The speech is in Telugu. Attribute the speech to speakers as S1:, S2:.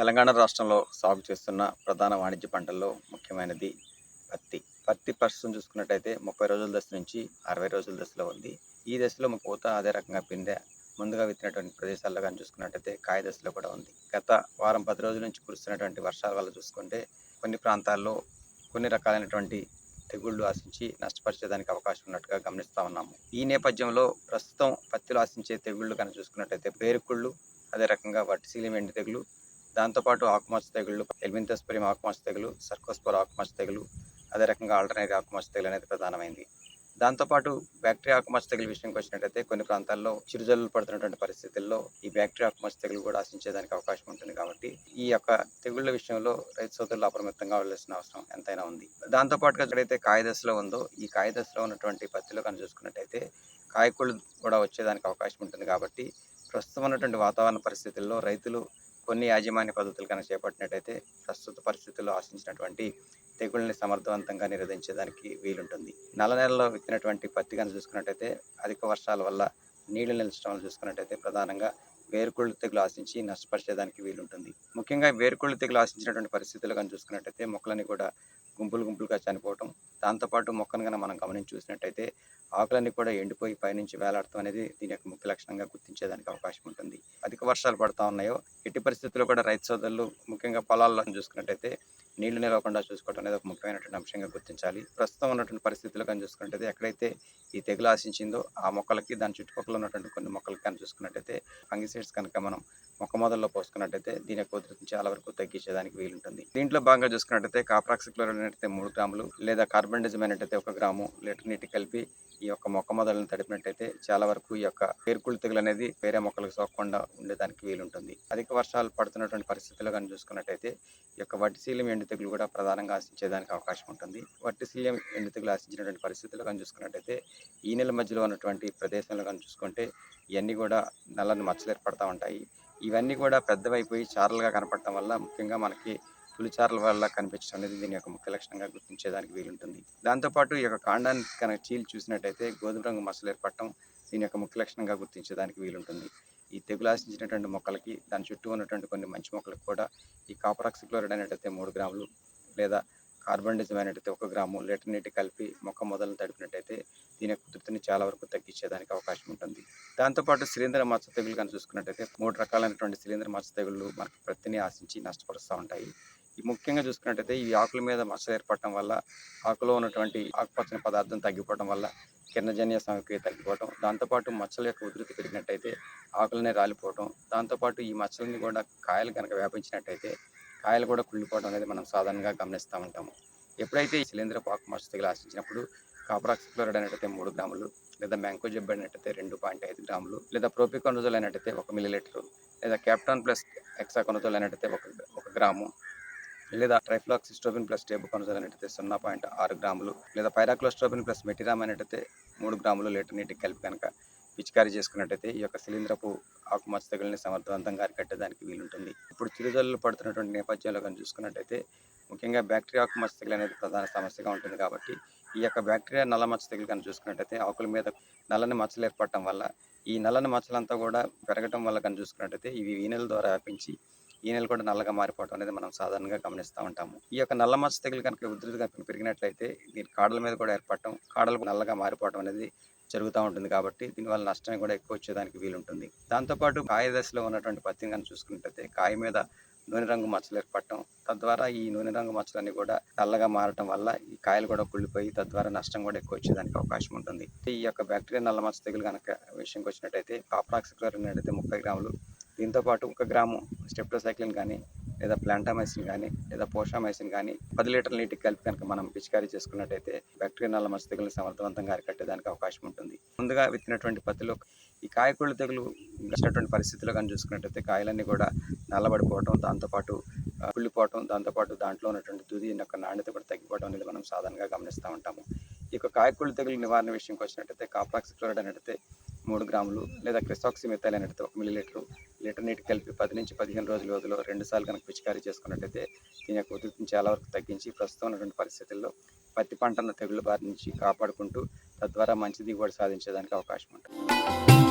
S1: తెలంగాణ రాష్ట్రంలో సాగు చేస్తున్న ప్రధాన వాణిజ్య పంటల్లో ముఖ్యమైనది పత్తి. పత్తి ప్రస్తుతం చూసుకున్నట్టయితే ముప్పై రోజుల దశ నుంచి అరవై రోజుల దశలో ఉంది. ఈ దశలో పూత అదే రకంగా పిందె ముందుగా విత్తినటువంటి ప్రదేశాల్లో కానీ చూసుకున్నట్టయితే కాయ దశలో కూడా ఉంది. గత వారం పది రోజుల నుంచి కురుస్తున్నటువంటి వర్షాల వల్ల చూసుకుంటే కొన్ని ప్రాంతాల్లో కొన్ని రకాలైనటువంటి తెగుళ్ళు ఆశించి నష్టపరిచేదానికి అవకాశం ఉన్నట్టుగా గమనిస్తూ ఉన్నాము. ఈ నేపథ్యంలో ప్రస్తుతం పత్తిలో ఆశించే తెగుళ్ళు కనుక చూసుకున్నట్టయితే పేరుకుళ్ళు అదే రకంగా వట్టిశీలి వెండి తెగులు దాంతోపాటు ఆకుమచ్చ తెగుళ్ళు ఎల్మింతస్పరియం ఆకుమచ్చ తెగులు సర్కోస్పోర్ ఆకుమచ్చ తెగులు అదే రకంగా ఆల్టర్నేటివ్ ఆకుమచ్చ తెగులు అనేది ప్రధానమైంది. దాంతోపాటు బ్యాక్టీరియా ఆకుమచ్చ తెగులు విషయంకి వచ్చినట్టయితే కొన్ని ప్రాంతాల్లో చిరుజల్లు పడుతున్నటువంటి పరిస్థితుల్లో ఈ బ్యాక్టీరియా ఆకుమచ్చ తెగులు కూడా ఆశించేదానికి అవకాశం ఉంటుంది కాబట్టి ఈ యొక్క తెగుళ్ళ విషయంలో రైతు సోదరులు అప్రమత్తంగా వెళ్ళాల్సిన అవసరం ఎంతైనా ఉంది. దాంతోపాటుగా ఎక్కడైతే కాయదశలో ఉందో ఈ కాయదశలో ఉన్నటువంటి పత్తిలో కనుక చూసుకున్నట్టయితే కాయకుళ్ళు కూడా వచ్చేదానికి అవకాశం ఉంటుంది కాబట్టి ప్రస్తుతం ఉన్నటువంటి వాతావరణ పరిస్థితుల్లో రైతులు కొన్ని యాజమాన్య పద్ధతులు కనుక చేపట్టినట్టయితే ప్రస్తుత పరిస్థితుల్లో ఆశించినటువంటి తెగుళ్ళని సమర్థవంతంగా నిరోధించేదానికి వీలుంటుంది. నల్ల నెలలో విత్తినటువంటి పత్తి కనుక చూసుకున్నట్టయితే అధిక వర్షాల వల్ల నీళ్ళు నిలిచడం వల్ల చూసుకున్నట్టయితే ప్రధానంగా వేరుకుళ్ళు తెగులు ఆశించి నష్టపరిచేదానికి వీలుంటుంది. ముఖ్యంగా వేరుకుళ్ళు తెగులు ఆశించినటువంటి పరిస్థితులు కనుక చూసుకున్నట్టయితే మొక్కలని కూడా గుంపులు గుంపులుగా చనిపోవటం దాంతోపాటు మొక్కను కనుక మనం గమనించి చూసినట్టయితే ఆకులన్నీ కూడా ఎండిపోయి పైనుంచి వేలాడటం అనేది దీని యొక్క ముఖ్య లక్షణంగా గుర్తించేదానికి అవకాశం ఉంటుంది. అధిక వర్షాలు పడతా ఉన్నాయో ఎట్టి పరిస్థితుల్లో కూడా రైతు సోదరులు ముఖ్యంగా పొలాల్లో చూసుకున్నట్టయితే నీళ్ళు నిలవకుండా చూసుకోవడం అనేది ఒక ముఖ్యమైనటువంటి అంశంగా గుర్తించాలి. ప్రస్తుతం ఉన్నటువంటి పరిస్థితులు కానీ చూసుకున్నట్టయితే ఎక్కడైతే ఈ తెగులు ఆశించిందో ఆ మొక్కలకి దాని చుట్టుపక్కల ఉన్నటువంటి కొన్ని మొక్కలకి కానీ చూసుకున్నట్టయితే ఫంగిసైడ్స్ కనుక మనం మొక్క మొదల్లో పోసుకున్నట్టయితే దీని యొక్క ఉధృతి చాలా వరకు తగ్గించేదానికి వీలుంటుంది. దీంట్లో భాగంగా చూసుకున్నట్టయితే కాప్రాక్సిక్లోరైడ్ అయితే మూడు గ్రాములు లేదా కార్బన్ అయినట్టయితే ఒక గ్రాము లీటర్ నీటి కలిపి ఈ యొక్క మొక్క మొదలను తడిపినట్టయితే చాలా వరకు ఈ యొక్క పేరుకుళ్ళు తెగులు అనేది వేరే మొక్కలకు సోకకుండా ఉండేదానికి వీలుంటుంది. అధిక వర్షాలు పడుతున్నటువంటి పరిస్థితుల్లో కానీ చూసుకున్నట్టయితే ఈ యొక్క వటిశీలం ఎండు తెగులు కూడా ప్రధానంగా ఆశించేదానికి అవకాశం ఉంటుంది. వట్టి ఎండు తెగులు ఆశించినటువంటి పరిస్థితుల్లో కానీ చూసుకున్నట్టయితే ఈ నెల మధ్యలో ఉన్నటువంటి ప్రదేశంలో కానీ చూసుకుంటే ఇవన్నీ కూడా నల్లని మచ్చలు ఏర్పడతా ఉంటాయి. ఇవన్నీ కూడా పెద్దవైపోయి చారలుగా కనపడటం వల్ల ముఖ్యంగా మనకి పులిచారల వల్ల కనిపించడం అనేది దీని యొక్క ముఖ్య లక్షణంగా గుర్తించేదానికి వీలుంటుంది. దాంతోపాటు ఈ యొక్క కాండాన్ని కనుక చీల్ చూసినట్టయితే గోధుమ రంగు మచ్చలు ఏర్పడటం దీని యొక్క ముఖ్య లక్షణంగా గుర్తించేదానికి వీలుంటుంది. ఈ తెగులు ఆశించినటువంటి మొక్కలకి దాని చుట్టూ ఉన్నటువంటి కొన్ని మంచి మొక్కలకు కూడా ఈ కాపరాక్సిక్లోరైడ్ అనేటైతే మూడు గ్రాములు లేదా కార్బన్ అయినట్టయితే ఒక గ్రాము లీటర్ నీటి కలిపి మొక్క మొదలను తడిపినట్టయితే దీని యొక్క ఉధృతిని చాలా వరకు తగ్గించేదానికి అవకాశం ఉంటుంది. దాంతోపాటు శిలీంద్ర మచ్చ తెగులు కానీ చూసుకున్నట్టయితే మూడు రకాలైనటువంటి శిలీంద్ర మచ్చ తెగుళ్ళు మనకి ప్రతిని ఆశించి నష్టపరుస్తూ ఉంటాయి. ముఖ్యంగా చూసుకున్నట్టయితే ఈ ఆకుల మీద మచ్చలు ఏర్పడటం వల్ల ఆకులో ఉన్నటువంటి ఆకుపచ్చని పదార్థం తగ్గిపోవడం వల్ల కిరణజన్య సమక్రియ తగ్గిపోవడం దాంతోపాటు మచ్చల యొక్క ఉధృతి పెరిగినట్టయితే ఆకులనే రాలిపోవడం దాంతోపాటు ఈ మచ్చలని కూడా కాయలు కనుక వ్యాపించినట్టయితే కాయలు కూడా కుళ్ళిపోవడం అనేది మనం సాధారణంగా గమనిస్తూ ఉంటాము ఎప్పుడైతే ఈ శిలీంద్ర పాకు మచ్చ తెగులు ఆశించినప్పుడు కాపరాక్సిక్లోరైడ్ అనేటైతే మూడు గ్రాములు లేదా మ్యాంకో జబ్బు అయినట్టయితే రెండు పాయింట్ ఐదు గ్రాములు లేదా ప్రోపికొనజోల్ అయినట్టయితే ఒక మిల్లీలీటరు లేదా క్యాప్టాన్ ప్లస్ ఎక్సాకొనజోల్ అయినట్టయితే ఒక ఒక గ్రాము లేదా ట్రైఫ్లాక్సిస్ట్రోబిన్ ప్లస్ టేబుకొనజోల్ అనేటైతే సున్నా పాయింట్ ఆరు గ్రాములు లేదా పైరాక్లోస్ట్రోబిన్ ప్లస్ మెటిరామ్ అనేటైతే మూడు గ్రాములు లీటర్ నీటికి కలిపి కనుక పిచికారీ చేసుకున్నట్టయితే ఈ యొక్క శిలీంద్రపు ఆకుమచ్చ తెగుల్ని సమర్థవంతంగా అరికట్టడానికి వీలుంటుంది. ఇప్పుడు చిరుజల్లు పడుతున్నటువంటి నేపథ్యంలో కానీ చూసుకున్నట్టయితే ముఖ్యంగా బ్యాక్టీరియా ఆకుమచ్చ తెగులు అనేది ప్రధాన సమస్యగా ఉంటుంది కాబట్టి ఈ యొక్క బ్యాక్టీరియా నల్ల మచ్చ తెగులు కానీ చూసుకున్నట్టయితే ఆకుల మీద నల్లని మచ్చలు ఏర్పడటం వల్ల ఈ నల్లని మచ్చలంతా కూడా పెరగటం వల్ల కానీ చూసుకున్నట్టయితే ఇవి వీనెల ద్వారా వ్యాపించి ఈ నెల కూడా నల్లగా మారిపోవడం అనేది మనం సాధారణంగా గమనిస్తూ ఉంటాము. ఈ యొక్క నల్ల మచ్చ తెగులు కనుక ఉధృతిగా పెరిగినట్లయితే దీని కాడల మీద కూడా ఏర్పడటం కాడలు నల్లగా మారిపోవడం అనేది జరుగుతూ ఉంటుంది కాబట్టి దీనివల్ల నష్టం కూడా ఎక్కువ వచ్చేదానికి వీలుంటుంది. దాంతోపాటు కాయ దశలో ఉన్నటువంటి పత్తిని కనుక చూసుకున్నట్లయితే కాయ మీద నూనె రంగు మచ్చలు ఏర్పడటం తద్వారా ఈ నూనె రంగు మచ్చలన్నీ కూడా నల్లగా మారటం వల్ల ఈ కాయలు కూడా కుళ్ళిపోయి తద్వారా నష్టం కూడా ఎక్కువ వచ్చేదానికి అవకాశం ఉంటుంది. ఈ యొక్క బ్యాక్టీరియా నల్ల మచ్చ తెగులు కనుక విషయంకి వచ్చినట్టయితే కాప్రాక్సిక్లోరిన్ అయితే ముప్పై గ్రాములు దీంతో పాటు ఒక గ్రాము స్టెప్టోసైక్లిన్ కానీ లేదా ప్లాంటామైసిన్ కానీ లేదా పోషామైసిన్ కానీ పది లీటర్ల నీటికి కలిపి కనుక మనం పిచికారీ చేసుకున్నట్టయితే బ్యాక్టీరియా నల్ల మచ్చ తెగులను సమర్థవంతంగా అరికట్టేదానికి అవకాశం ఉంటుంది. ముందుగా విత్తినటువంటి పత్తిలో ఈ కాయకూళ్ళ తెగులు వచ్చినటువంటి పరిస్థితిలో కానీ చూసుకున్నట్టయితే కాయలన్నీ కూడా నల్లబడిపోవటం దాంతోపాటు కుళ్ళిపోవటం దాంతోపాటు దాంట్లో ఉన్నటువంటి తుది యొక్క నాణ్యత కూడా తగ్గిపోవడం అనేది మనం సాధారణంగా గమనిస్తూ ఉంటాము. ఈ యొక్క కాయకూళ్ళ తెగులు నివారణ విషయంకి వచ్చినట్టయితే కాపాక్సిక్లోరైడ్ అనేటైతే మూడు గ్రాములు లేదా క్రిసాక్సిమిథైల్ అనేటైతే ఒక మిల్లీ లీటర్ నీటి కలిపి పది నుంచి పదిహేను రోజుల వ్యవధిలో రెండు సార్లు కనుక పిచికారీ చేసుకున్నట్టయితే దీని యొక్క ఉధృతిని చాలా వరకు తగ్గించి ప్రస్తుతం ఉన్నటువంటి పరిస్థితుల్లో పత్తి పంటను తెగుళ్ళ బారి నుంచి కాపాడుకుంటూ తద్వారా మంచి దిగుబడి సాధించేదానికి అవకాశం ఉంటుంది.